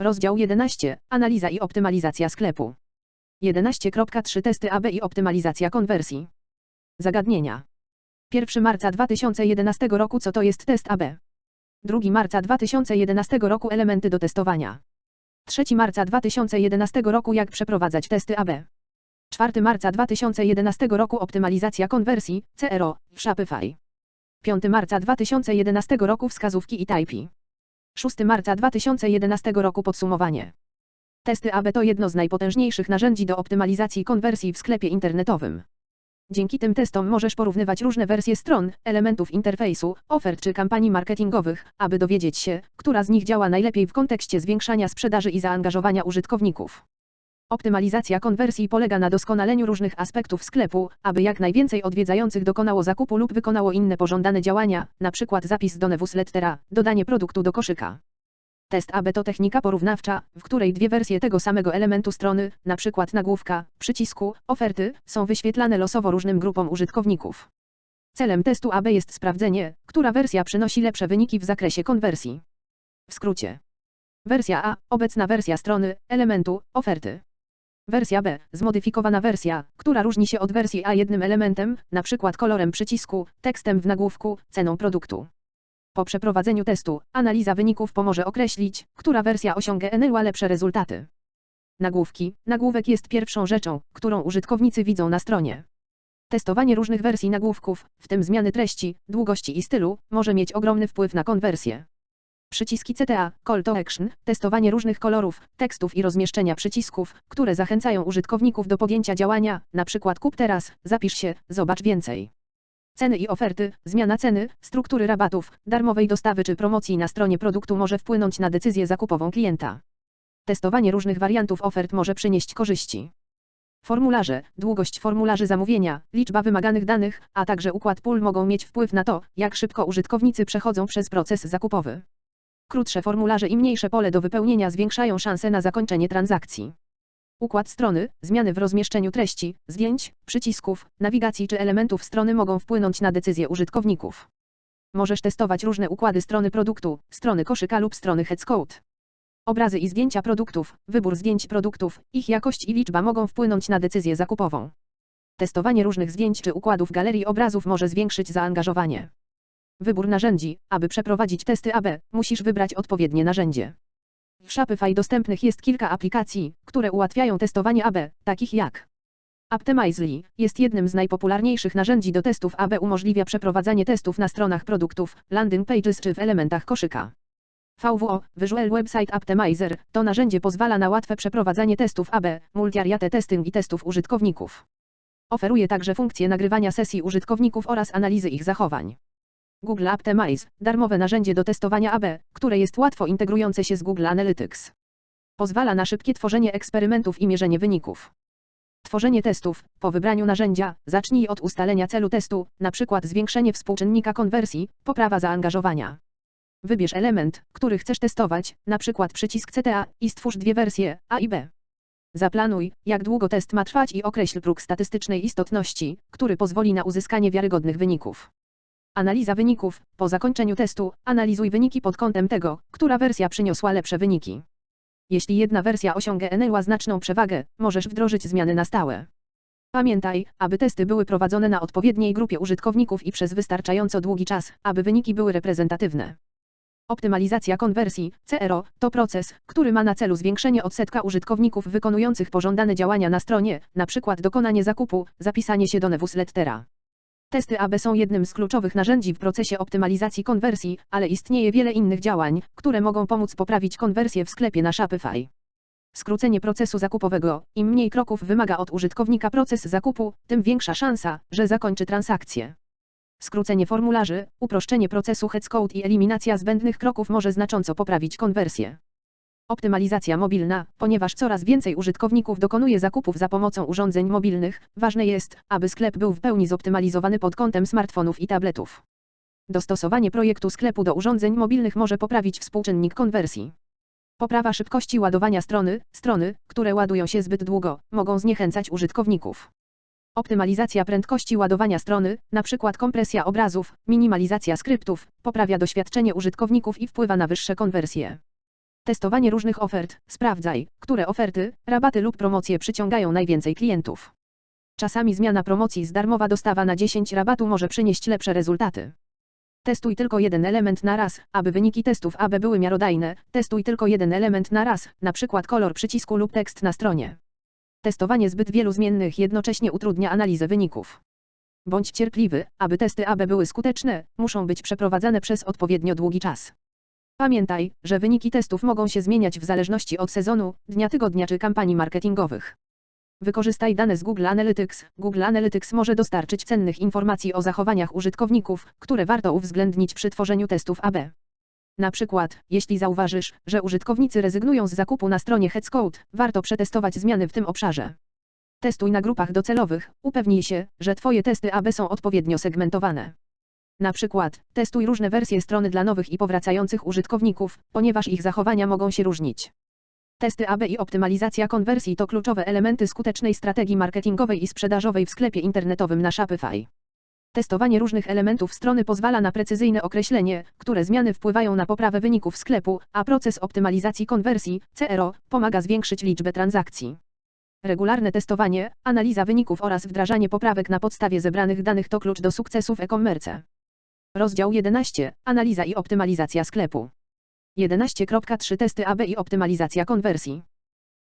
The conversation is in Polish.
Rozdział 11. Analiza i optymalizacja sklepu. 11.3 Testy AB i optymalizacja konwersji. Zagadnienia. 1 marca 2011 roku Co to jest test AB? 2 marca 2011 roku Elementy do testowania. 3 marca 2011 roku Jak przeprowadzać testy AB? 4 marca 2011 roku Optymalizacja konwersji, CRO, w Shopify. 5 marca 2011 roku Wskazówki i Typey. 6 marca 2011 roku Podsumowanie. Testy AB to jedno z najpotężniejszych narzędzi do optymalizacji konwersji w sklepie internetowym. Dzięki tym testom możesz porównywać różne wersje stron, elementów interfejsu, ofert czy kampanii marketingowych, aby dowiedzieć się, która z nich działa najlepiej w kontekście zwiększania sprzedaży i zaangażowania użytkowników. Optymalizacja konwersji polega na doskonaleniu różnych aspektów sklepu, aby jak najwięcej odwiedzających dokonało zakupu lub wykonało inne pożądane działania, np. zapis do newslettera, dodanie produktu do koszyka. Test AB to technika porównawcza, w której dwie wersje tego samego elementu strony, np. nagłówka, przycisku, oferty, są wyświetlane losowo różnym grupom użytkowników. Celem testu AB jest sprawdzenie, która wersja przynosi lepsze wyniki w zakresie konwersji. W skrócie. Wersja A, obecna wersja strony, elementu, oferty. Wersja B, zmodyfikowana wersja, która różni się od wersji A jednym elementem, np. kolorem przycisku, tekstem w nagłówku, ceną produktu. Po przeprowadzeniu testu, analiza wyników pomoże określić, która wersja osiągnęła lepsze rezultaty. Nagłówki. Nagłówek jest pierwszą rzeczą, którą użytkownicy widzą na stronie. Testowanie różnych wersji nagłówków, w tym zmiany treści, długości i stylu, może mieć ogromny wpływ na konwersję. Przyciski CTA, Call to Action, testowanie różnych kolorów, tekstów i rozmieszczenia przycisków, które zachęcają użytkowników do podjęcia działania, np. kup teraz, zapisz się, zobacz więcej. Ceny i oferty, zmiana ceny, struktury rabatów, darmowej dostawy czy promocji na stronie produktu może wpłynąć na decyzję zakupową klienta. Testowanie różnych wariantów ofert może przynieść korzyści. Formularze, długość formularzy zamówienia, liczba wymaganych danych, a także układ pól mogą mieć wpływ na to, jak szybko użytkownicy przechodzą przez proces zakupowy. Krótsze formularze i mniejsze pole do wypełnienia zwiększają szanse na zakończenie transakcji. Układ strony, zmiany w rozmieszczeniu treści, zdjęć, przycisków, nawigacji czy elementów strony mogą wpłynąć na decyzje użytkowników. Możesz testować różne układy strony produktu, strony koszyka lub strony Headscode. Obrazy i zdjęcia produktów, wybór zdjęć produktów, ich jakość i liczba mogą wpłynąć na decyzję zakupową. Testowanie różnych zdjęć czy układów galerii obrazów może zwiększyć zaangażowanie. Wybór narzędzi. Aby przeprowadzić testy AB, musisz wybrać odpowiednie narzędzie. W Shopify dostępnych jest kilka aplikacji, które ułatwiają testowanie AB, takich jak Optimizely jest jednym z najpopularniejszych narzędzi do testów AB umożliwia przeprowadzanie testów na stronach produktów, landing pages czy w elementach koszyka. VWO, Visual Website Optimizer, to narzędzie pozwala na łatwe przeprowadzanie testów AB, multivariate testing i testów użytkowników. Oferuje także funkcję nagrywania sesji użytkowników oraz analizy ich zachowań. Google Optimize, darmowe narzędzie do testowania AB, które jest łatwo integrujące się z Google Analytics. Pozwala na szybkie tworzenie eksperymentów i mierzenie wyników. Tworzenie testów. Po wybraniu narzędzia, zacznij od ustalenia celu testu, np. zwiększenie współczynnika konwersji, poprawa zaangażowania. Wybierz element, który chcesz testować, np. przycisk CTA, i stwórz dwie wersje, A i B. Zaplanuj, jak długo test ma trwać i określ próg statystycznej istotności, który pozwoli na uzyskanie wiarygodnych wyników. Analiza wyników. Po zakończeniu testu, analizuj wyniki pod kątem tego, która wersja przyniosła lepsze wyniki. Jeśli jedna wersja osiągnęła znaczną przewagę, możesz wdrożyć zmiany na stałe. Pamiętaj, aby testy były prowadzone na odpowiedniej grupie użytkowników i przez wystarczająco długi czas, aby wyniki były reprezentatywne. Optymalizacja konwersji, CRO, to proces, który ma na celu zwiększenie odsetka użytkowników wykonujących pożądane działania na stronie, np. dokonanie zakupu, zapisanie się do newslettera. Testy AB są jednym z kluczowych narzędzi w procesie optymalizacji konwersji, ale istnieje wiele innych działań, które mogą pomóc poprawić konwersję w sklepie na Shopify. Skrócenie procesu zakupowego. Im mniej kroków wymaga od użytkownika proces zakupu, tym większa szansa, że zakończy transakcję. Skrócenie formularzy, uproszczenie procesu Headscode i eliminacja zbędnych kroków może znacząco poprawić konwersję. Optymalizacja mobilna, ponieważ coraz więcej użytkowników dokonuje zakupów za pomocą urządzeń mobilnych, ważne jest, aby sklep był w pełni zoptymalizowany pod kątem smartfonów i tabletów. Dostosowanie projektu sklepu do urządzeń mobilnych może poprawić współczynnik konwersji. Poprawa szybkości ładowania strony, strony, które ładują się zbyt długo, mogą zniechęcać użytkowników. Optymalizacja prędkości ładowania strony, np. kompresja obrazów, minimalizacja skryptów, poprawia doświadczenie użytkowników i wpływa na wyższe konwersje. Testowanie różnych ofert. Sprawdzaj, które oferty, rabaty lub promocje przyciągają najwięcej klientów. Czasami zmiana promocji z darmowa dostawa na 10 rabatu może przynieść lepsze rezultaty. Testuj tylko jeden element na raz, aby wyniki testów AB były miarodajne. Testuj tylko jeden element na raz, przykład kolor przycisku lub tekst na stronie. Testowanie zbyt wielu zmiennych jednocześnie utrudnia analizę wyników. Bądź cierpliwy, aby testy AB były skuteczne, muszą być przeprowadzane przez odpowiednio długi czas. Pamiętaj, że wyniki testów mogą się zmieniać w zależności od sezonu, dnia tygodnia czy kampanii marketingowych. Wykorzystaj dane z Google Analytics. Google Analytics może dostarczyć cennych informacji o zachowaniach użytkowników, które warto uwzględnić przy tworzeniu testów AB. Na przykład, jeśli zauważysz, że użytkownicy rezygnują z zakupu na stronie Headscode, warto przetestować zmiany w tym obszarze. Testuj na grupach docelowych, upewnij się, że Twoje testy AB są odpowiednio segmentowane. Na przykład, testuj różne wersje strony dla nowych i powracających użytkowników, ponieważ ich zachowania mogą się różnić. Testy AB i optymalizacja konwersji to kluczowe elementy skutecznej strategii marketingowej i sprzedażowej w sklepie internetowym na Shopify. Testowanie różnych elementów strony pozwala na precyzyjne określenie, które zmiany wpływają na poprawę wyników sklepu, a proces optymalizacji konwersji CRO pomaga zwiększyć liczbę transakcji. Regularne testowanie, analiza wyników oraz wdrażanie poprawek na podstawie zebranych danych to klucz do sukcesu w e-commerce. Rozdział 11. Analiza i optymalizacja sklepu. 11.3 Testy AB i optymalizacja konwersji.